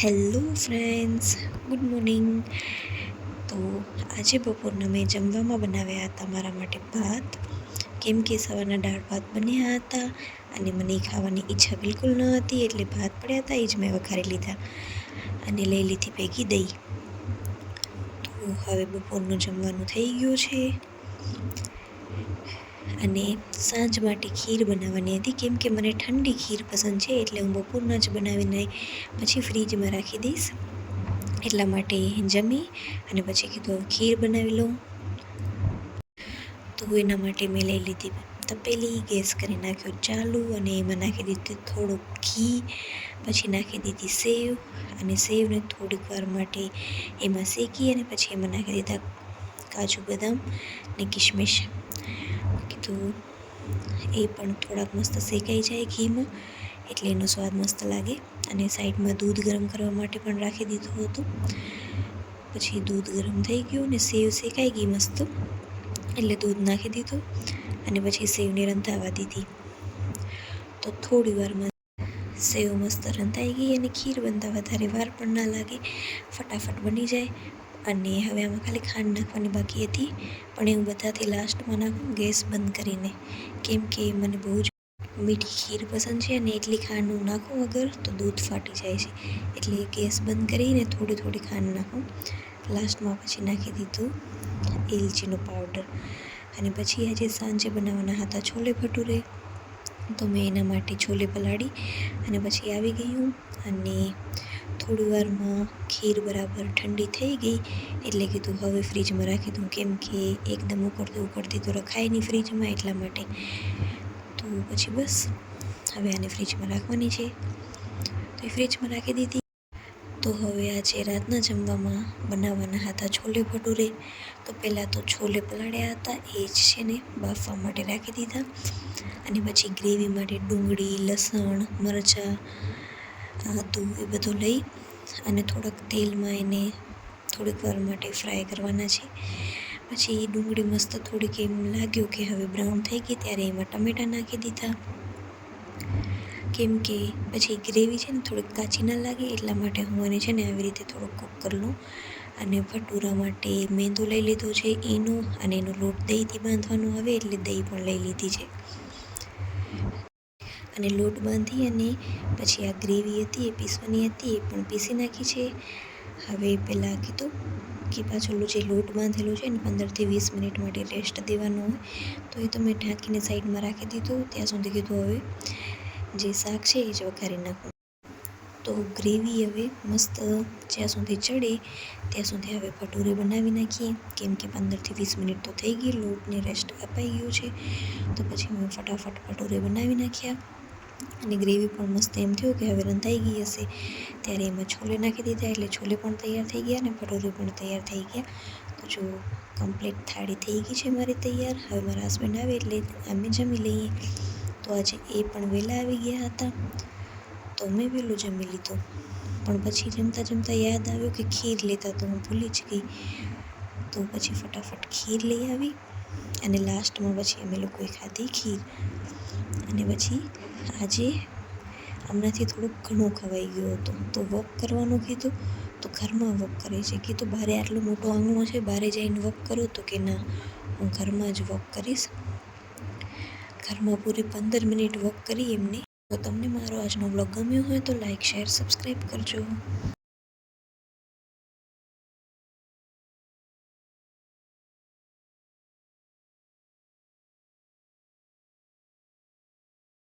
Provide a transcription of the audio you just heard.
Hello friends, good morning. તો આજે બપોરના મેં જમવામાં બનાવ્યા હતા મારા માટે ભાત. કેમ કે સવારના દાળ ભાત બન્યા હતા અને મને ખાવાની ઈચ્છા બિલકુલ ન હતી, એટલે ભાત પડ્યા હતા એ જ મેં વઘારી લીધા અને લઈ લીધી ભેગી દહીં. તો હવે બપોરનું જમવાનું થઈ ગયું છે. અને સાંજ માટે ખીર બનાવવાની હતી. કેમ કે મને ઠંડી ખીર પસંદ છે, એટલે હું બપોરના જ બનાવીને પછી ફ્રીજમાં રાખી દઈશ. એટલા માટે જમી અને પછી કીધું ખીર બનાવી લઉં. તો એના માટે મેં લઈ લીધી તપેલી, ગેસ કરી નાખ્યો ચાલુ અને એમાં નાખી દીધી થોડુંક ઘી, પછી નાખી દીધી સેવ અને સેવને થોડીક વાર માટે એમાં શેકી અને પછી એમાં નાખી દીધા કાજુ બદામ ને કિશમિશ કીધું એ પણ થોડાક મસ્ત શેકાઈ જાય ઘીમાં, એટલે એનો સ્વાદ મસ્ત લાગે. અને સાઈડમાં દૂધ ગરમ કરવા માટે પણ રાખી દીધું હતું. પછી દૂધ ગરમ થઈ ગયું ને સેવ શેકાઈ ગઈ મસ્ત. એટલે દૂધ નાખી દીધું અને પછી સેવને રંધાવા દીધી. તો થોડી વારમાં સેવ મસ્ત રંધાઈ ગઈ અને ખીર બનતા વધારે વાર પણ ના લાગે. ફટાફટ બની જાય. અને હવે આમાં ખાલી ખાંડ નાખવાની બાકી હતી. પણ એ હું બધાથી લાસ્ટમાં નાખું ગેસ બંધ કરીને. કેમ કે મને બહુ જ મીઠી ખીર પસંદ છે અને એટલી ખાંડ હું નાખું વગર તો દૂધ ફાટી જાય છે. એટલે ગેસ બંધ કરીને થોડી થોડી ખાંડ નાખું. લાસ્ટમાં પછી નાખી દીધું એલચીનો પાવડર. અને પછી આજે સાંજે બનાવવાના હતા છોલે ભટુરે. તો મેં એના માટે છોલે પલાળી અને પછી આવી ગઈ હું અને થોડી વારમાં ખીર બરાબર ઠંડી થઈ ગઈ એટલે કીધું હવે ફ્રીજમાં રાખી દઉં. કેમ કે એકદમ ઉકળતી ઉકળતી તો રખાય નહીં ફ્રીજમાં એટલા માટે. તો પછી બસ, હવે આને ફ્રીજમાં રાખવાની છે. તો એ ફ્રીજમાં રાખી દીધી. તો હવે આજે રાતના જમવામાં બનાવવાના હતા છોલે ભટુરે. તો પહેલાં તો છોલે પલાળ્યા હતા, એ જ છે ને બાફવા માટે રાખી દીધા. અને પછી ગ્રેવી માટે ડુંગળી, લસણ, મરચાં આદું એ બધું લઈ અને થોડાક તેલમાં એને થોડીક વાર માટે ફ્રાય કરવાના છે. પછી એ ડુંગળી મસ્ત થોડીક એમ લાગ્યું કે હવે બ્રાઉન થઈ ગઈ ત્યારે એમાં ટમેટાં નાખી દીધા. કેમ કે પછી ગ્રેવી છે ને થોડીક કાચી ના લાગે એટલા માટે હું એને છે ને આવી રીતે થોડુંક કૂક કરી લઉં. અને ભટુરા માટે મેંદો લઈ લીધો છે એનો અને એનો લોટ દહીંથી બાંધવાનો આવે એટલે દહીં પણ લઈ લીધી છે. અને લોટ બાંધી અને પછી આ ગ્રેવી હતી, એ પીસવાની હતી, એ પણ પીસી નાખી છે. હવે પહેલાં કીધું કે પાછળ જે લોટ બાંધેલો છે ને પંદરથી વીસ મિનિટ માટે રેસ્ટ દેવાનો હોય, તો એ તો મેં ઢાંકીને સાઈડમાં રાખી દીધું. ત્યાં સુધી કીધું હવે જે શાક છે એ જ વઘારી નાખું. તો ગ્રેવી હવે મસ્ત જ્યાં સુધી ચડે, ત્યાં સુધી હવે ભટુરે બનાવી નાખીએ. કેમ કે પંદરથી વીસ મિનિટ તો થઈ ગઈ, લોટને રેસ્ટ અપાઈ ગયું છે. તો પછી મેં ફટાફટ ભટુરે બનાવી નાખ્યા. અને ગ્રેવી પણ મસ્ત એમ થયું કે હવે રંધાઈ ગઈ હશે. ત્યારે એમાં છોલે નાખી દીધા, એટલે છોલે પણ તૈયાર થઈ ગયા અને ભટુરે પણ તૈયાર થઈ ગયા. તો જો કમ્પ્લીટ થાળી થઈ ગઈ છે મારી તૈયાર. હવે મારા હસબન્ડ આવે એટલે અમે જમી લઈએ. તો આજે એ પણ વહેલા આવી ગયા હતા. તો મેં વહેલું જમી લીધું. પણ પછી જમતા જમતા યાદ આવ્યું કે ખીર લેતા તો હું ભૂલી જ ગઈ. તો પછી ફટાફટ ખીર લઈ આવી અને લાસ્ટમાં પછી અમે લોકોએ ખાધી ખીર. અને પછી આજે હમણાંથી થોડુંક ઘણું ખવાઈ ગયું હતું. તો વોક કરવાનું કીધું. તો ઘરમાં વોક કરે છે. કીધું, બારે આટલો મોટો આંગણું છે, બારે જઈને વોક કરું તો કે ના, હું ઘરમાં જ વોક કરીશ. ઘરમાં પૂરી પંદર મિનિટ વોક કરી એમને તો તમને મારો આજનો બ્લોગ ગમ્યો હોય તો લાઇક શેર સબસ્ક્રાઈબ કરજો.